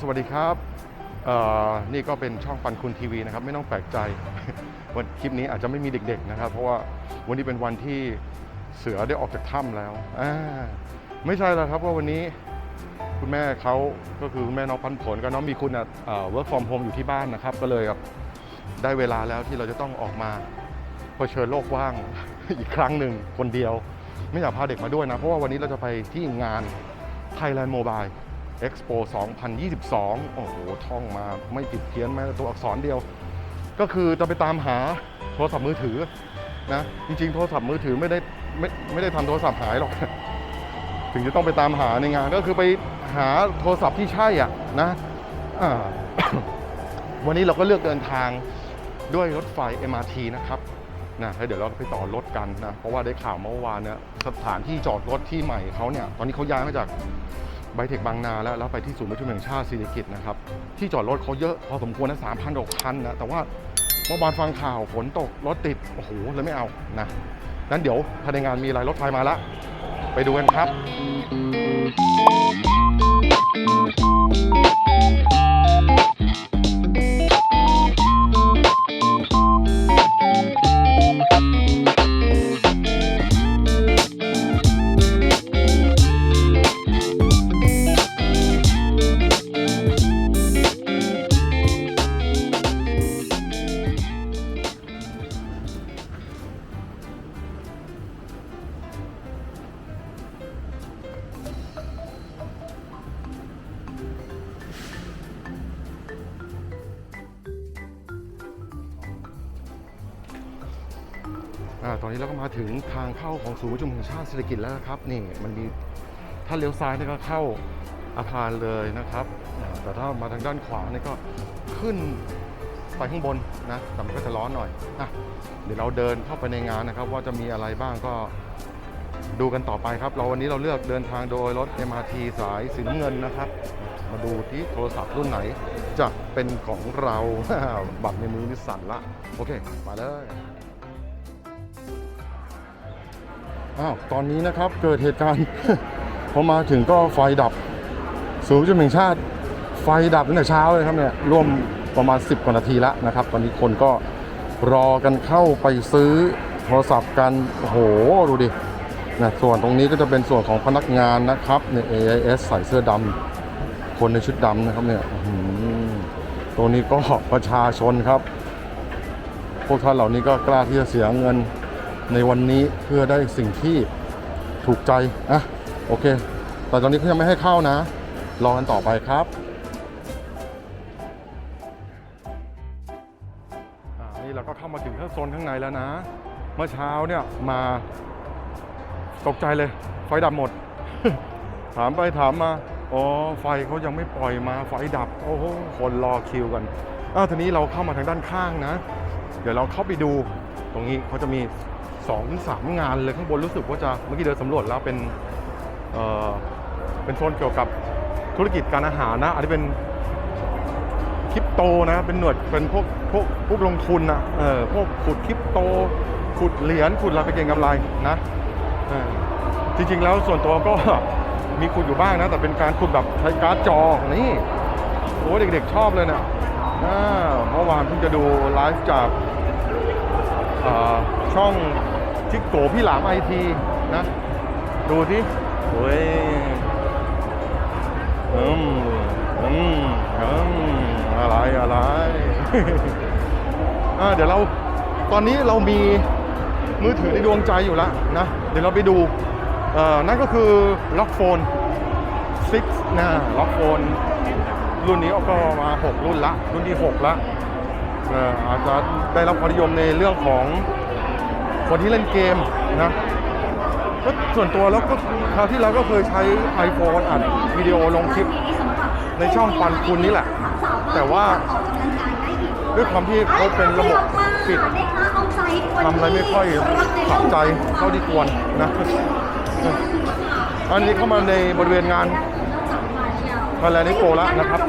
สวัสดีครับ นี่ก็เป็นช่องปันคุณทีวีนะครับ ไม่ต้องแปลกใจ วันคลิปนี้อาจจะไม่มีเด็กๆนะครับ เพราะว่าวันนี้เป็นวันที่เสือได้ออกจากถ้ำแล้วอไม่ใช่แล้วครับว่าวันนี้คุณแม่เขาก็คือคุณแม่น้องพันผลกับน้องมีคุณอะเอ่อ work from home อยู่ที่บ้านนะครับ ก็เลยแบบได้เวลาแล้วที่เราจะต้องออกมาเผชิญโลกว่างอีกครั้งหนึ่งคนเดียว ไม่อยากพาเด็กมาด้วยนะ เพราะว่าวันนี้เราจะไปที่งาน Thailand Mobile Expo 2022 โอ้โห ท่องมาไม่ผิดเพี้ยนแม้แต่ตัวอักษรเดียว ก็คือจะไปตามหาโทรศัพท์มือถือนะ จริงๆ โทรศัพท์มือถือไม่ได้ไม่ไม่ได้ทำโทรศัพท์หายหรอก ถึงจะต้องไปตามหาในงาน ก็คือไปหาโทรศัพท์ที่ใช่อะนะวันนี้เราก็เลือกเดินทางด้วยรถไฟ MRT นะครับนะแล้วเดี๋ยวเราไปต่อรถกันนะ เพราะว่าได้ข่าวเมื่อวานเนี่ยสถานที่จอดรถที่ใหม่เขาเนี่ย ตอนนี้เขาย้ายมาจาก บเทคบางนาแล้วแล้วไปที่ศูนย์ประชุมแห่งชาติศิริกิตนะครับที่จอดรถเขาเยอะพอสมควรนะสามพันกว่าคันนะแต่ว่าเมื่อวานฟังข่าวฝนตกรถติดโอ้โหเลยไม่เอานะนั้นเดี๋ยวภายในงานมีอะไรรถไฟมาละไปดูกันครับ ตอนนี้เราก็มาถึงทางเข้าของศูนย์ประชุมแห่งชาติเศรษฐกิจแล้วนะครับนี่มันมีถ้าเลี้ยวซ้ายนี่ก็เข้าอาคารเลยนะครับ แต่ถ้ามาทางด้านขวานี่ก็ขึ้นไปข้างบนนะแต่มันก็จะร้อนหน่อยอะเดี๋ยวเราเดินเข้าไปในงานนะครับ ว่าจะมีอะไรบ้างก็ดูกันต่อไปครับ เราวันนี้เราเลือกเดินทางโดยรถ MRT สายสีน้ำเงินนะครับ มาดูที่โทรศัพท์รุ่นไหน จะเป็นของเรา บัตรในมือนี่สั่นละ โอเคไปเลย อ้าวตอนนี้นะครับเกิดเหตุการณ์ พอมาถึงก็ไฟดับศูนย์ประชุมแห่งชาติไฟดับตั้งแต่เช้าเลยครับเนี่ยร่วมประมาณ 10 กว่านาทีแล้วนะครับ ตอนนี้คนก็รอกันเข้าไปซื้อโทรศัพท์กันโอ้โหดูดินะส่วนตรงนี้ก็จะเป็นส่วนของพนักงานนะครับเนี่ย AIS ใส่เสื้อดำคนในชุดดำนะครับเนี่ยหือตรงนี้ก็ประชาชนครับ พวกท่านเหล่านี้ก็กล้าที่จะเสียเงิน ในวันนี้เพื่อได้สิ่งที่ถูกใจอะโอเค แต่ตอนนี้เขายังไม่ให้เข้านะ รอกันต่อไปครับนี่เราก็เข้ามาถึงข้างโซนข้างในแล้วนะ เมื่อเช้าเนี่ยมาตกใจเลย ไฟดับหมด ถามไปถามมาอ๋อไฟเขายังไม่ปล่อยมาไฟดับ โอ้โหคนรอคิวกันอ้าวทีนี้เราเข้ามาทางด้านข้างนะ เดี๋ยวเราเข้าไปดูตรงนี้เขาจะมี สองสามงานเลยข้างบนรู้สึกว่าจะเมื่อกี้เดินสำรวจแล้วเป็นเอ่อเป็นโซนเกี่ยวกับธุรกิจการอาหารนะอันนี้เป็นคริปโตนะเป็นหน่วยเป็นพวกพวกพวกลงทุนนะเออพวกขุดคริปโต ขุดเหรียญขุดอะไรไปเก็งกำไรนะออจริงๆแล้วส่วนตัวก็มีขุดอยู่บ้างนะ แต่เป็นการขุดแบบใช้การ์ดจอนี่โอ้เด็กๆชอบเลยเนะอ่าเมื่อวานเพิ่งจะดูไลฟ์จากช่อง ทิกโกพี่หลามไอทีนะ ดูที่โอ้ยอืมอืมอืมอะไรอะไรอ่าเดี๋ยวเราตอนนี้เรามีมือถือในดวงใจอยู่แล้วนะ เดี๋ยวเราไปดูเอ่อนั่นก็คือล็อกโฟน6นะล็อกโฟนรุ่นนี้ก็มา 6 รุ่นละ รุ่นที่ 6 ละเอ่ออาจจะได้รับความนิยมในเรื่องของ คนที่เล่นเกมนะก็ส่วนตัวแล้วก็คราวที่แล้วก็เคยใช้ iPhone อัดวิดีโอลงคลิปในช่องปันคุณนี่แหละ แต่ว่าด้วยความที่เขาเป็นระบบปิดทำอะไรไม่ค่อยขับใจเท่าที่ควรนะ อันนี้เข้ามาในบริเวณงานมาแลนิโกแล้วนะครับ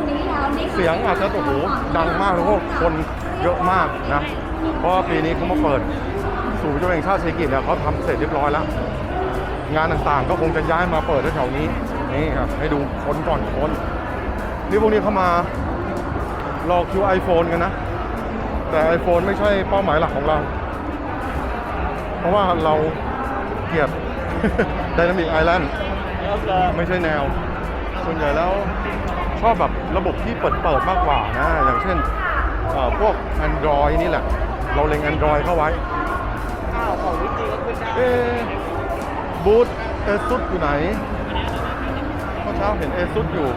เสียงอาจจะโอ้โหดังมากเลยเพราะคนเยอะมากนะ เพราะปีนี้เขามาเปิด ศูนย์ประชุมแห่งชาติเศรษฐกิจเนี่ยเขาทำเสร็จเรียบร้อยแล้ว งานต่างๆก็คงจะย้ายมาเปิดแถวนี้นี่ครับให้ดูคนก่อนคนนี่พวกนี้เข้ามารอคิว iPhone กันนะ แต่ iPhone ไม่ใช่เป้าหมายหลักของเรา เพราะว่าเราเกียด Dynamic Island ไม่ใช่แนว ส่วนใหญ่แล้วชอบแบบระบบที่เปิดเปิดๆมากกว่านะ อย่างเช่นเอ่อพวก Android นี่แหละ เราเล็ง Android เข้าไว้าของวิจีก็ขึ้นได้เอบูธเอซุดอยู่ไหนเมื่อเช้าเห็นเอซุดอยู่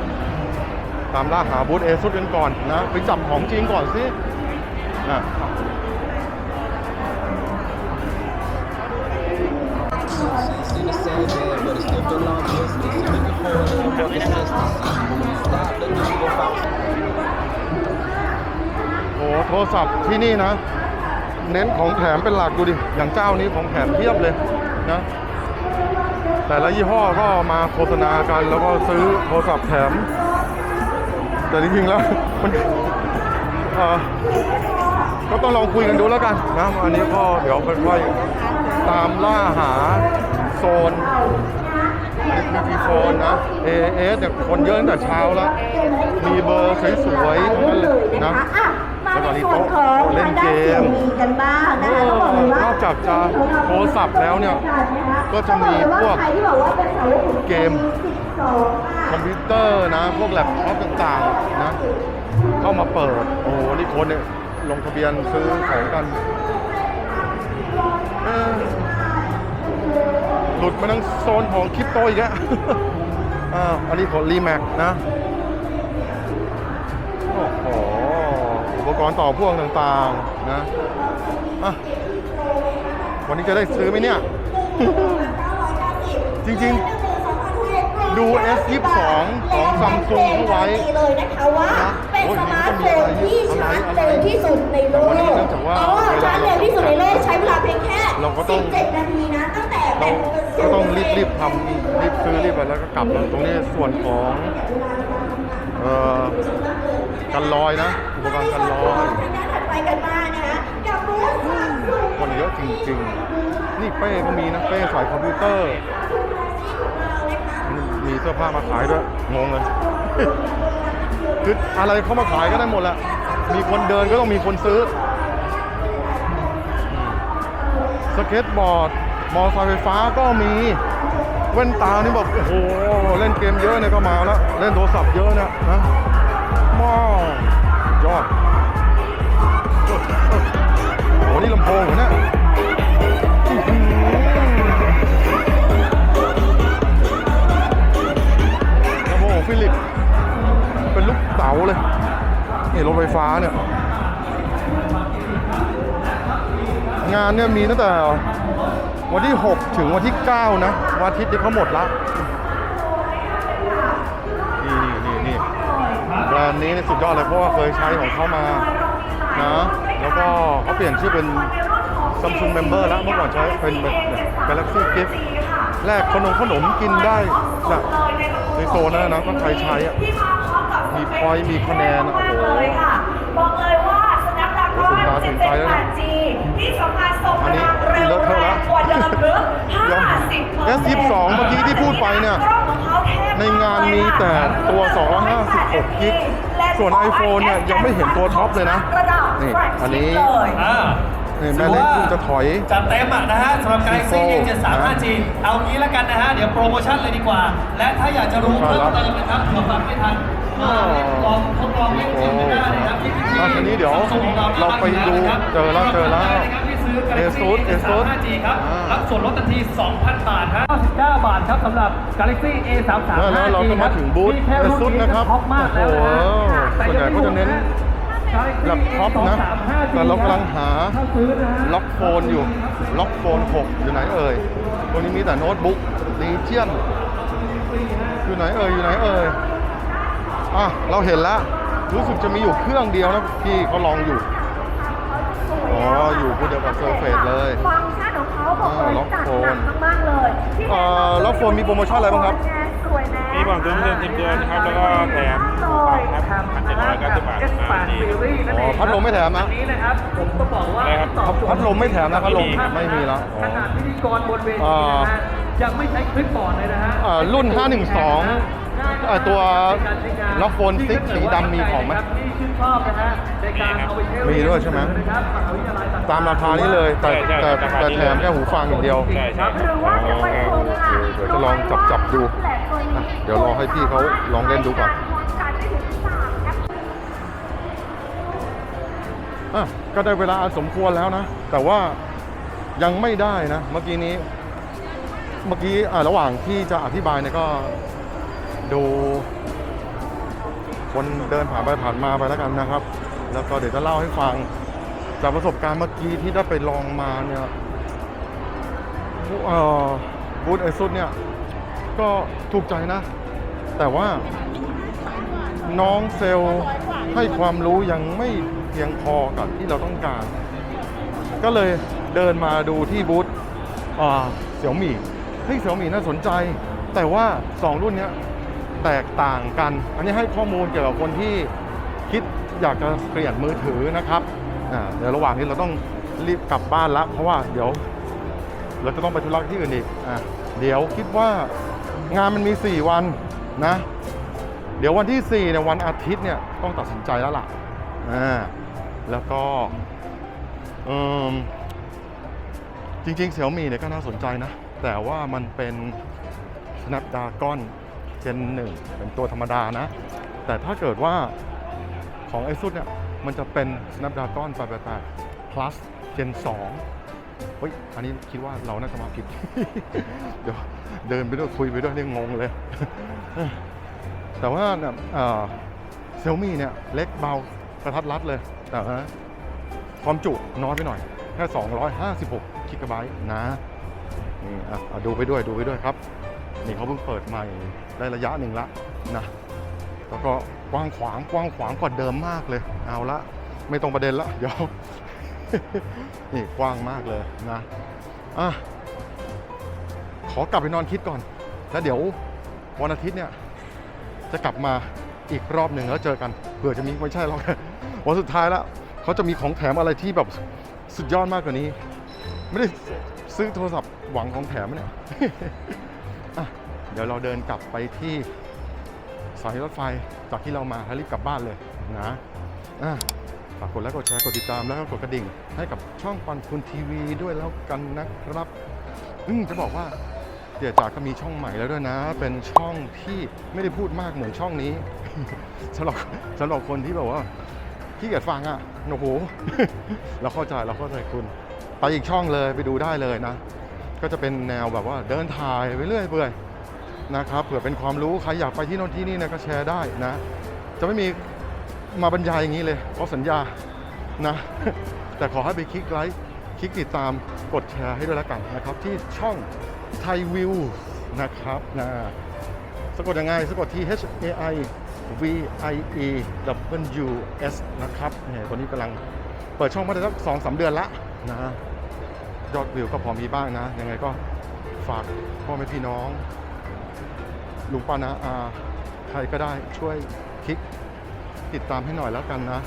ตามล่าหาบูธเอซุดกันก่อนนะ ไปจับของจริงก่อนสินะโอ้โทรศัพท์ที่นี่นะ เน้นของแถมเป็นหลักดูดิ อย่างเจ้านี้ของแถมเทียบเลยนะ แต่ละยี่ห้อก็มาโฆษณากันแล้วก็ซื้อโทรศัพท์แถม แต่จริงๆแล้วมันอ่อก็ต้องลองคุยกันดูแล้วกันนะอันนี้ก็เดี๋ยวค่อยๆตามล่าหาโซนนี่คือโซนนะ AS เนี่ยคนเยอะตั้งแต่เช้าแล้ว มีเบอร์สวยๆนั้นเลย นะอะมาในส่วนของเล่นทางเกด้านมเสียงมีกันบ้างนะคะต้องบอกเลยว่านอกจากจะโทรศัพท์แล้วเนี่ยก็จะมีพวกใครที่บอกว่าเป็นสาวกของเกม12คอมพิวเตอร์นะพวกแล็ปท็อปต่างๆนะเข้ามาเปิดโอ้โหนี่คนเนี่ยลงทะเบียนซื้อของกันเอ๊ะหลุดมาทั้งโซนของคริปโตอีกแล้วอ่าอันนี้ของรีแม็กนะ ปกรณ์ต่อพ่วงต่างๆนะอะวันนี้จะได้ซื้อไหมเนี่ย จริงๆ ดู S22 ของ Samsung เข้าไว้เลยนะคะว่านะเป็นโอ้ยสมาร์ทโฟนนี่ที่ก็มีชาร์จอะไรเร็วที่สุดในโลกวันนี้เนื่องจากว่าอ๋อชาร์จเร็วที่สุดในโลกใช้เวลาเพียงแค่เราก็ต้อง17นาทีนะตั้งแต่แบเราตก็ต้องรีบรีบๆทำรีบซื้อรีบไปแล้วก็กลับแล้วตรงนี้ส่วนของเอ่อ กันลอยนะ อุปกรณ์กันลอยทางด้านถัดไปกันบ้างนะคะกับบูธซัมซุงคนเยอะจริงๆ นี่เป้ก็มีนะเป้สายคอมพิวเตอร์มีเสื้อผ้ามาขายด้วยงงเลยคืออะไรเข้ามาขายก็ได้หมดแหละมีคนเดินก็ต้องมีคนซื้อ สเก็ตบอร์ด มอเตอร์ไซค์ไฟฟ้าก็มีแว่นตานี่แบบโอ้โห เล่นเกมเยอะเนี่ยก็มาแล้ว เล่นโทรศัพท์เยอะเนี่ยนะว้า โหนี่ลำโหเนี่ยอื้อหือลำโพงของฟิลิป เป็นลูกเต๋าเลย นี่รถไฟฟ้าเนี่ย งานเนี่ยมีตั้งแต่วันที่ 6 ถึงวันที่ 9 นะ วันอาทิตย์นี้เขาหมดละนี่นี่นี่นี่แบรนด์นี้เนี่ยสุดยอดเลยเพราะว่าเคยใช้ของเขามานะ แล้วก็เขาเปลี่ยนชื่อเป็น Samsung Member แล้วเมื่อก่อนใช้เป็นแบบ Galaxy Gift แลกขนมขนมกินได้จากในโซนนั้นนะก็ใครใช้อะมีพอยต์มีคะแนนอะโอ้โหเลยค่ะบอกเลยว่าโอ้โห Snapdragon ถึงตาถึงใจแล้วนะ 778G ที่สำคัญส่งอันพนี้ลังเร็วเลอะเทอะแรแล้วงกว่าเดิมหรือยัง50% S22 เมื่อกี้ที่พูดไปเนี่ย ในงานมีแต่ตัว 256 กิก ส่วน iPhone เนี่ยยังไม่เห็นตัวท็อปเลยนะระดับ นี่ flagship อันนี้ เลย อ่านี่แม่เล็กเพิ่งจะถอยจัดเต็มอะนะฮะสำหรับ Galaxy Pro A73 5G เอางี้แล้วกันนะฮะ เดี๋ยวโปรโมชั่นเลยดีกว่า และถ้าอยากจะรู้เพิ่มเติมนะครับเผื่อฟังไม่ทันมาเล่นลองทดลองเล่นจริงกันได้นะครับที่ที่อะทีนี้เดี๋ยว Samsung ของเราเราไปดูเจอแล้วเจอแล้วนะครับที่ซื้อ Galaxy ASUS A73 5G ครับอ่ารัรับส่วนลดทันที 2,000 บาทฮะ99บาทครับสำหรับ Galaxy A33 แล้วเราก็มาถึงบูธ ASUS นะครับท็อปมากแล้วนะฮะโอ้โหแต่ส่วนใหญ่ก็จะเน้นยังไม่หมดฮ แล็ปท็อปนะ A235G แต่เรากำลังหาถ้าซื้อนะฮะล็อกโฟนอยู่ ล็อกโฟน 6 อยู่ไหนเอ่ยตรงนี้มีแต่โน้ตบุ๊กลีเจียน อยู่ไหนเอ่ย อยู่ไหนเอ่ย อะ เราเห็นแล้ว รู้สึกจะมีอยู่เครื่องเดียวนะพี่เขาลองอยู่ อ๋อ อยู่คู่เดียวกับเซอร์เฟสเลย ฟังก์ชันของเขาบอกเลยอ่าล็อกจัดโฟหนันกมากๆเลยที่เอ่อล็อกโฟนมีโปรโมชั่นอะไรบ้างครับสวยนะ มีบอกถึงเดือนสิบเดือนนะครับแล้วก็แถมหูฟังครับพันเจ็ดร้อยเก้าสิบบาท S8 ดี Series นั่นเองอ๋อพัดลมไม่แถมนะอันนี้นะครับผมต้องบอกว่าอะไรครับ ตอบโจทย์พัดลมไม่แถมนะพัดลมท่านไม่มีแล้วอ๋อขนาดพิธีกรบนเวทีอ่านะฮะยังไม่ใช้คลิปบอร์ดเลยนะฮะอ่ารุ่น512ง่ายเอ่อตัวล็อกโฟนสติ๊กสีดำมีของไหม ที่ชื่นชอบนะฮะในการเอาไปใช้มีด้วยใช่ไหม นะครับมหาวิทยาลัย ต่างๆตามราคานี้เลยแต่แต่แต่แถมแค่หูฟังอย่างเดียวใช่ใช่หรือว่าจะไปชมค่ะ เดี๋ยวจะลองจับจับดูอะเดี๋ยวรอให้พี่เขาลองเล่นดูก่อนการไม่ถึงสามแอปอะก็ได้เวลาอันสมควรแล้วนะ แต่ว่ายังไม่ได้นะ เมื่อกี้นี้ เมื่อกี้อะระหว่างที่จะอธิบายเนี่ยก็ดู คนเดินผ่านไปผ่านมาไปแล้วกันนะครับ แล้วก็เดี๋ยวจะเล่าให้ฟัง จากประสบการณ์เมื่อกี้ที่ได้ไปลองมาเนี่ยบูบูธไอซุดเนี่ย ก็ถูกใจนะ แต่ว่าน้องเซลให้ความรู้ยังไม่เพียงพอกับที่เราต้องการ ก็เลยเดินมาดูที่บูธเสี่ยวมี่เฮ้ยเสี่ยวมี่น่าสนใจ แต่ว่า 2 รุ่นเนี้ยแตกต่างกัน อันนี้ให้ข้อมูลเกี่ยวกับคนที่คิดอยากจะเปลี่ยนมือถือนะครับ เดี๋ยวระหว่างนี้เราต้องรีบกลับบ้านละเพราะว่าเดี๋ยว เราจะต้องไปธุระที่อื่นอีกอะเดี๋ยวคิดว่างานมันมี 4 วันนะ เดี๋ยววันที่4เนี่ยวันอาทิตย์เนี่ยต้องตัดสินใจแล้วล่ะอ่าแล้วก็เอมจริงๆเสี่ยวมีเนี่ยก็น่าสนใจนะ แต่ว่ามันเป็น Snapdragon Gen 1 เป็นตัวธรรมดานะ แต่ถ้าเกิดว่าของ ASUS เนี่ย มันจะเป็น Snapdragon 888 plus Gen 2 เฮ้ย อันนี้คิดว่าเราน่าจะมาผิด เดี๋ยวเดินไปด้วยคุยไปด้วยเนี่งงเลย แต่ว่าเนี่ยเซลมี่เนี่ยเล็กเบากระทัดรัดเลย แต่ว่าความจุน้อยไปหน่อย แค่ 256กิกะไบต์นะ นี่อะดูไปด้วยดูไปด้วยครับ นี่เขาเพิ่งเปิดใหม่ได้ระยะหนึ่งละนะ แล้วก็กว้างขวางกว้างขวางกว่าเดิมมากเลย เอาละไม่ตรงประเด็นละเดี๋ยว นี่กว้างมากเลยนะอะขอกลับไปนอนคิดก่อน แล้วเดี๋ยววันอาทิตย์เนี่ย จะกลับมาอีกรอบหนึ่งแล้วเจอกันเผื่อจะมีไม่ใช่หรอกวันสุดท้ายแล้วเขาจะมีของแถมอะไรที่แบบสุดยอดมากกว่านี้ ไม่ได้ซื้อโทรศัพท์หวังของแถมนะเนี่ยอะเดี๋ยวเราเดินกลับไปที่ สายรถไฟจากที่เรามาแล้รีบกลับบ้านเลยนะอะฝากกดไลค์กดแชร์กดติดตามแล้วก็กดกระดิ่ง ให้กับช่องปันคุณทีวีด้วยแล้วกันนะครับอืมจะบอกว่าเดี๋ยวจากก็มีช่องใหม่แล้วด้วยนะ เป็นช่องที่ไม่ได้พูดมากเหมือนช่องนี้สำหรับสำหรับคนที่แบบว่าขี้เกียจฟังอะโอ้โหเราเข้าใจเราเข้าใจคุณ ไปอีกช่องเลยไปดูได้เลยนะ ก็จะเป็นแนวแบบว่าเดินถ่ายไปเรื่อยเปื่อย นะครับเผื่อเป็นความรู้ใครอยากไปที่โน่นที่นี่นะก็แชร์ได้นะ จะไม่มีมาบรรยายอย่างนี้เลยเพราะสัญญานะ แต่ขอให้ไปคลิกไลค์คลิกติดตามกดแชร์ให้ด้วยแล้วกันนะครับ ที่ช่องไทยวิวนะครับนะสะกดยังไงสะกดที่ H A I V I E W S นะครับเนี่ยตอนนี้กำลังเปิดช่องมาได้สักสองสามเดือนละนะยอดวิวก็พอมีบ้างนะ ยังไงก็ฝากพ่อแม่พี่น้อง ลุงปานาอาใครก็ได้ช่วยคลิกติดตามให้หน่อยแล้วกันนะ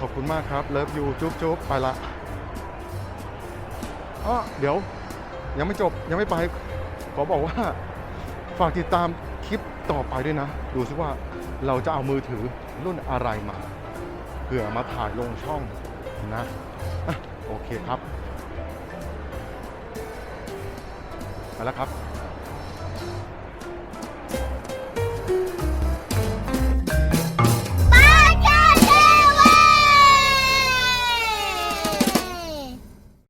ขอบคุณมากครับ เลิฟยูจุ๊บจุ๊บไปละอ๋อเดี๋ยวยังไม่จบยังไม่ไป ขอบอกว่า ฝากติดตามคลิปต่อไปด้วยนะ ดูซิว่าเราจะเอามือถือรุ่นอะไรมาเผื่อมาถ่ายลงช่องนะอะโอเคครับ ไปแล้วครับ